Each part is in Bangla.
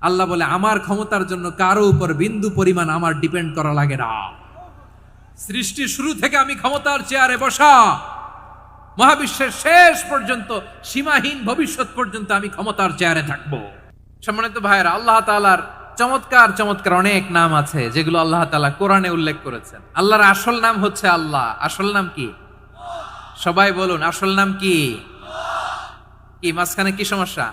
আল্লাহ বলে, আমার ক্ষমতার জন্য কারও উপর বিন্দু পরিমাণ আমার ডিপেন্ড করা লাগে না। সৃষ্টি শুরু থেকে আমি ক্ষমতার চেয়ারে বসা। মহাবিশ্বের শেষ পর্যন্ত, সীমাহীন ভবিষ্যৎ পর্যন্ত আমি ক্ষমতার চেয়ারে থাকব। সম্মানিত ভাইয়েরা, আল্লাহ তাআলার চমৎকার চমৎকার অনেক নাম আছে, যেগুলো আল্লাহ তালা কোরআনে উল্লেখ করেছেন। আল্লাহর আসল নাম হচ্ছে আল্লাহ। আসল নাম কি? সবাই বলুন, আসল নাম কি? কি, মাঝখানে কি সমস্যা?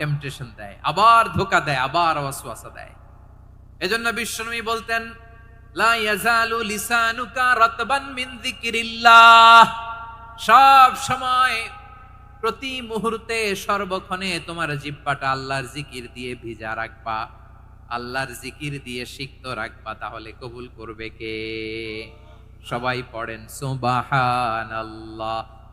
টেম্পটেশন দেয়, আবার ধোকা দেয়, আবার ওয়াসওয়াসা দেয়। এজন্য বিশ্বনবী বলতেন, লা ইয়াজালু লিসানুকা রাতবান মিন যিকিরিল্লাহ। সব সময় প্রতি মুহূর্তে সর্বক্ষণে তোমার জিব্বাটা আল্লাহর জিকির দিয়ে ভিজা রাখবা। আল্লাহর জিকির দিয়ে সিক্ত রাখবা, তাহলে কবুল করবে কে? সবাই পড়েন সুবাহান আল্লাহ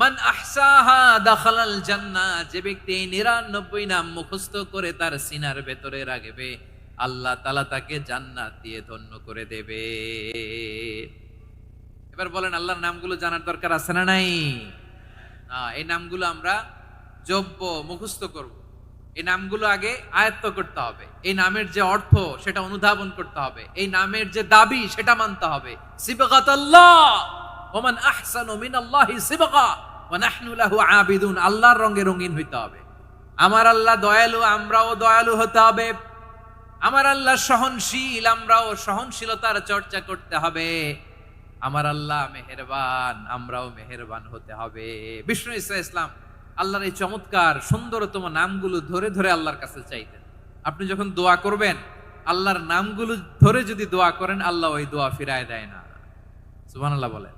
মান আহসাহা দাখালাল জান্নাহ যে ব্যক্তি এই নিরানব্বই নাম মুখস্থ করে তার সিনার ভেতরে রাখবে, আল্লাহ তালা তাকে জান্নাত দিয়ে ধন্য করে দেবে। এবার বলেন, আল্লাহর নামগুলো জানার দরকার আছে না নাই? এই নামগুলো আমরা যোগ্য, মুখস্থ করব। এই নামগুলো আগে আয়ত্ত করতে হবে। এই নামের যে অর্থ, সেটা অনুধাবন করতে হবে। এই নামের যে দাবি, সেটা মানতে হবে। সিবগাতাল্লাহ, ওমান আহসানু মিনাল্লাহি সিবগা। ওয়া নাহনু লাহু আবিদুন, আল্লাহর রঙে রঙিন হইতে হবে। আমার আল্লাহ দয়ালু, আমরাও দয়ালু হতে হবে। আমার আল্লাহ সহনশীল, আমরাও সহনশীলতার চর্চা করতে হবে। আমার আল্লাহ মেহেরবান, আমরাও মেহেরবান হতে হবে। বিষ্ণু ইসা ইসলাম, আল্লাহর এই চমৎকার, সুন্দরতম নামগুলো ধরে ধরে আল্লাহর কাছে চাইতেন। আপনি যখন দোয়া করবেন, আল্লাহর নামগুলো ধরে যদি দোয়া করেন, আল্লাহ ওই দোয়া ফিরায় দেয় না। সুবহান আল্লাহ বলেন।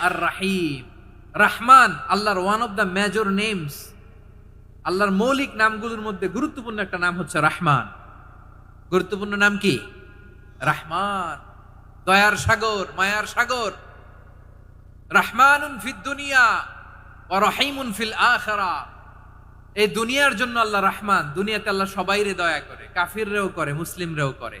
আর রাহিম রাহমান, আল্লাহর one of the major names আল্লাহর মৌলিক নামগুলোর মধ্যে গুরুত্বপূর্ণ একটা নাম হচ্ছে রাহমান। গুরুত্বপূর্ণ নাম কি? রাহমান। দয়ার সাগর, মায়ার সাগর। রাহমানুন ফিদ দুনিয়া ও রহিমুন ফিল আখারা। এই দুনিয়ার জন্য আল্লাহ রাহমান, দুনিয়াতে আল্লাহ সবাইরে দয়া করে, কাফিররেও করে, মুসলিমরেও করে।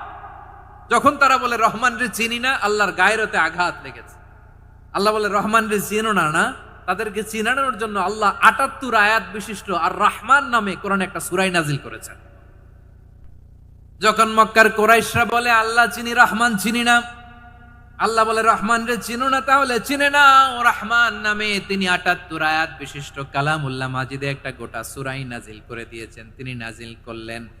যখন তারা বলে, রহমান রে চিনি না, আল্লাহর গায়েরতে আঘাত লেগেছে। আল্লাহ বলে, রহমান রে চিনো না না। তাদেরকে চিনানোর জন্য আল্লাহ আটাত্তর আয়াত বিশিষ্ট আর রহমান নামে কোরআন একটা সুরাই নাজিল করেছেন। যখন মক্কার কোরাইশরা বলে, আল্লাহ চিনি, রহমান চিনি না। আল্লাহ বলে, রহমান রে চিনো না, তাহলে চিনে না ও রহমান নামে তিনি আটাত্তর আয়াত বিশিষ্ট কালামুল্লাহ মাজিদে একটা গোটা সুরাই নাজিল করে দিয়েছেন। তিনি নাজিল করলেন।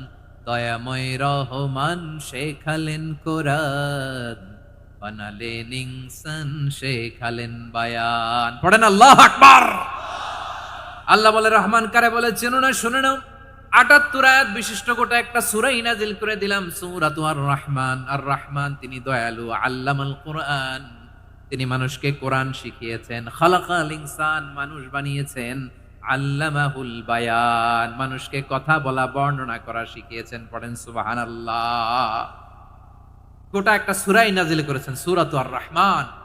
দয়াময় রহমান শেখালেন কোরআন, বানালেন ইনসান শেখালেন বায়ান। পড়েন আল্লাহ আকবার। আল্লাহ বলে, রহমান কারে বলে, চেনো না, শুনে নাও। আটাত্তর আয়াত বিশিষ্ট গোটা একটা সুরাই নাজিল করে দিলাম, সূরাতু আর রহমান। আর রহমান তিনি দয়ালু, আল্লামাল কোরআন। তিনি মানুষকে কোরআন শিখিয়েছেন, খালাকাল ইনসান মানুষ বানিয়েছেন। আল্লামাহুল বায়ান। মানুষকে কথা বলা, বর্ণনা করা শিখিয়েছেন, পড়েন সুবাহান আল্লাহ গোটা একটা সুরাই নাজিল করেছেন, সুরাত আর রহমান